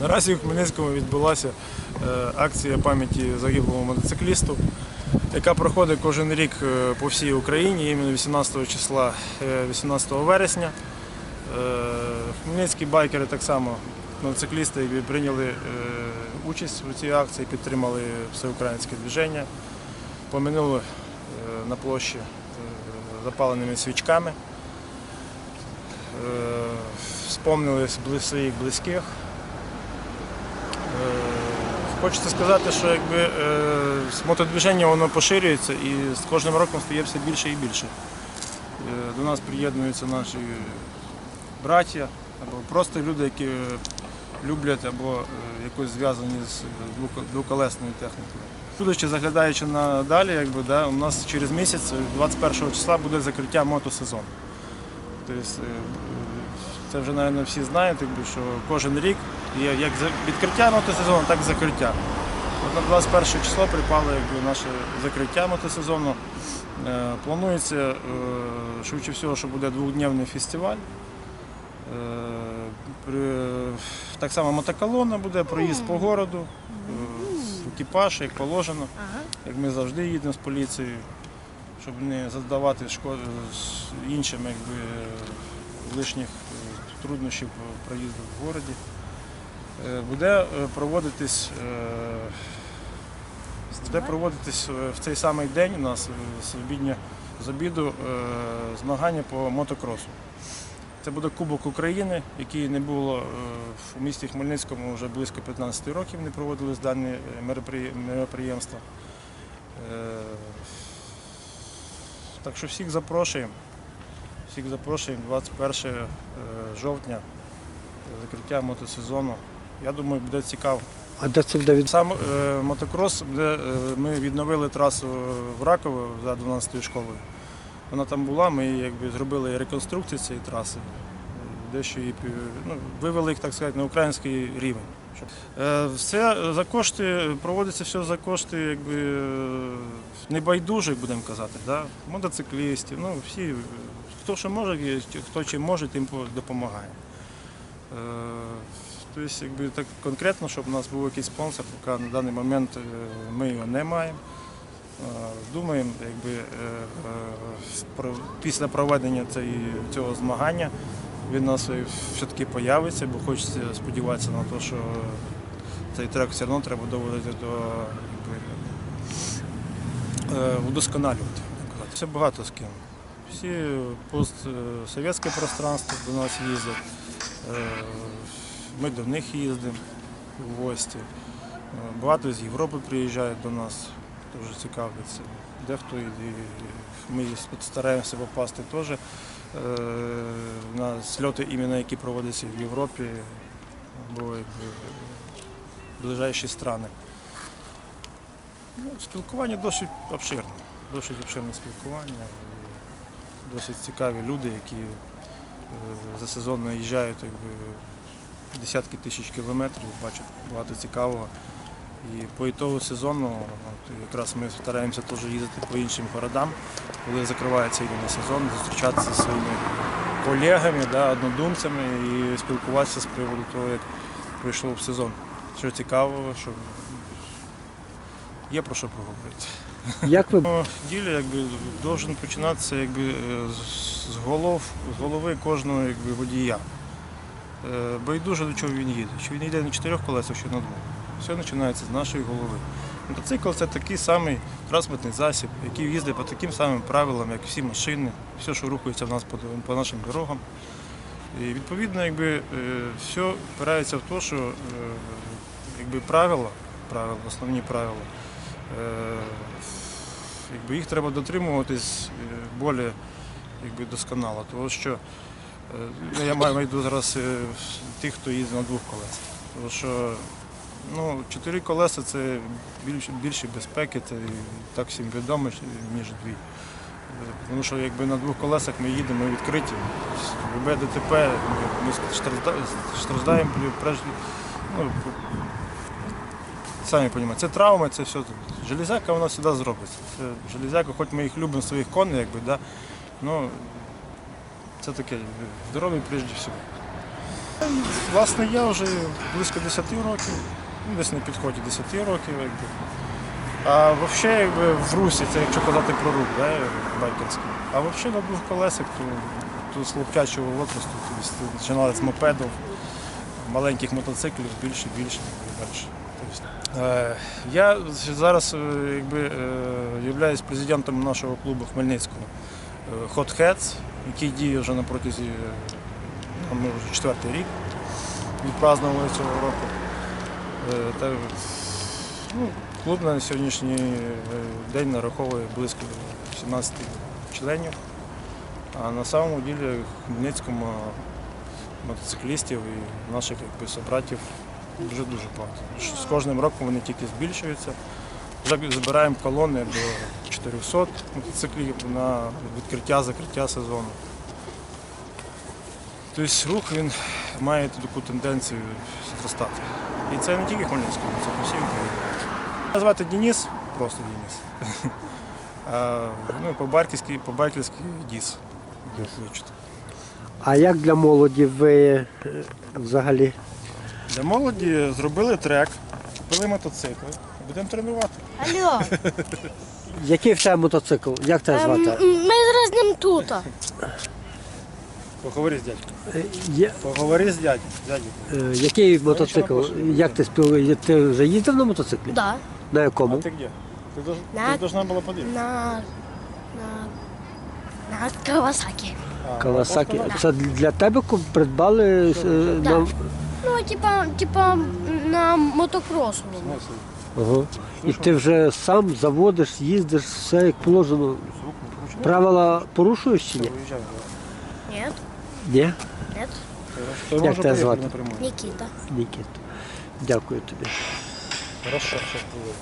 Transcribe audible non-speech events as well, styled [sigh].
Наразі у Хмельницькому відбулася е, акція пам'яті загиблому мотоциклісту, яка проходить кожен рік е, по всій Україні, іменно 18 числа, е, 18 вересня. Е, Хмельницькі байкери так само, мотоциклісти, прийняли участь у цій акції, підтримали всеукраїнське движення, поминули на площі запаленими свічками. Вспомнили своїх близьких. Е, Хочеться сказати, що якби е, мотодвіження воно поширюється і з кожним роком стає все більше і більше. Е, До нас приєднуються наші браття або просто люди, які люблять або е, якось зв'язані з двоколесною технікою. Будучи заглядаючи надалі, якби, да, у нас через місяць, 21 числа, буде закриття мотосезону. Тобто, е, це вже, мабуть, всі знають, якби, що кожен рік є як відкриття мотосезону, так і закриття. От на 21 число припало якби, наше закриття мотосезону. Е, Планується е, швидше всього, що буде двохдневний фестиваль. Е, Так само мотоколона буде, проїзд по городу, екіпаж, як положено, як ми завжди їдемо з поліцією, щоб не завдавати шкоди іншим якби, лишніх труднощів проїзду в городі. Е, Буде е, проводитись, е, буде проводитись в цей самий день у нас з обідня з обіду змагання по мотокросу. Це буде Кубок України, який не було в місті Хмельницькому вже близько 15 років не проводились дані мероприємства. Так що всіх запрошуємо. Всіх запрошуємо 21 е, жовтня, закриття мотосезону. Я думаю, буде цікаво. А де це буде від... Сам е, мотокрос, де е, ми відновили трасу в Раково за 12-ю школою. Вона там була, ми якби зробили реконструкцію цієї траси. Дещо її ну, вивели їх, так сказати, на український рівень. Е, Все за кошти, проводиться все за кошти якби, е, небайдужих, будемо казати, да? мотоциклістів, ну, всі, хто що може, хто чим може, тим допомагає. Е, Тобто, якби так конкретно, щоб у нас був якийсь спонсор, поки на даний момент е, ми його не маємо. Е, Думаємо, якби після проведення цього змагання він у нас все-таки появиться, бо хочеться сподіватися на те, що цей трек все одно треба доводити до якби, удосконалювати. Все багато з ким. Всі постсовєтське пространство до нас їздять. Е, Ми до них їздимо в гості. Е, Багато з Європи приїжджають до нас, дуже цікавляться. Дехто і ми стараємося попасти теж на сльоти, іменно які проводяться в Європі або ближайші страни. Ну, Спілкування досить обширне, досить обширне спілкування. Досить цікаві люди, які е, за сезон наїжджають якби, десятки тисяч кілометрів, бачать багато цікавого. І по ітогу сезону от, якраз ми стараємося теж їздити по іншим городам, коли закривається іменно сезон, зустрічатися зі своїми колегами, да, однодумцями і спілкуватися з приводу того, як пройшов сезон. Що цікавого, що є про що поговорити. Як ви Ну, якби должен починатися якби е, з- голов, з голови кожного якби водія. Е, Байдуже до чого він їде. Чи він їде на чотирьох колесах, чи на двох. Все починається з нашої голови. Мотоцикл це такий самий транспортний засіб, який їздить по таким самим правилам, як всі машини, все, що рухається в нас по, по нашим дорогам. І відповідно, якби е, все впирається в те, що якби правила, правила, основні правила. Якби їх треба дотримуватись е, більш якби, досконало, тому що е, ну, я маю увазі зараз е, тих, хто їздить на двох колесах. Тому що ну, чотири колеса це більше, більше безпеки, це так всім відомо, ніж дві. Тому що якби на двох колесах ми їдемо відкриті. Любе ДТП, ми, ми страждаємо ну, самі розумієте, це травми, це все. Железяка вона завжди зробиться. Це железяка, хоч ми їх любимо своїх коней, якби, да, ну, це таке здоров'я прежде всього. Власне, я вже близько 10 років, ну, десь на підході 10 років. Якби. А взагалі, якби в русі, це якщо казати про рух, да, байкерський. А взагалі двох колесах, то, то з хлопчачого возрасту, тобто, починали з мопедів, маленьких мотоциклів, більше, більше і далі. Тобто, е, я зараз е, якби, е, являюсь президентом нашого клубу Хмельницького е, Hot Heads, який діє вже на протязі е, ми четвертий рік відпразнували цього року. Е, Та, ну, клуб на сьогоднішній е, день нараховує близько 17 членів, а на самому ділі в Хмельницькому мотоциклістів і наших якби, собратів дуже-дуже багато. З кожним роком вони тільки збільшуються. Вже збираємо колони до 400 мотоциклів на відкриття-закриття сезону. Тобто рух він має таку тенденцію зростати. І це не тільки Хмельницький, це по Україні. Мене звати Денис, просто Денис. [laughs] А, ну, по-барківськи, по-байкерськи Діс. Вичути. А як для молоді ви е, взагалі? Для молоді зробили трек, купили мотоцикли, будемо тренувати. Алло, [laughs] Який в тебе мотоцикл? Як тебе ем, звати? ми зараз з ним тут. Поговори з дядьком. Е, є- Поговори з дядьком. Дядько. е, Який мотоцикл? Як ти спів... Ти вже їздив на мотоциклі? Да. На А якому? ти де? Ти, дож... На- ти должна була подивитися. На, на, на Кавасакі. А, Кавасакі. Це для тебе ку- придбали е, на... Ну, типа, типа на мотокрос. Ага. І ти вже сам заводиш, їздиш, все як положено. Правила порушуєш чи ні? Нет, Ні? нет. Як тебе звати? Никита. Нікіт. Дякую тобі. Хорошо, все, було.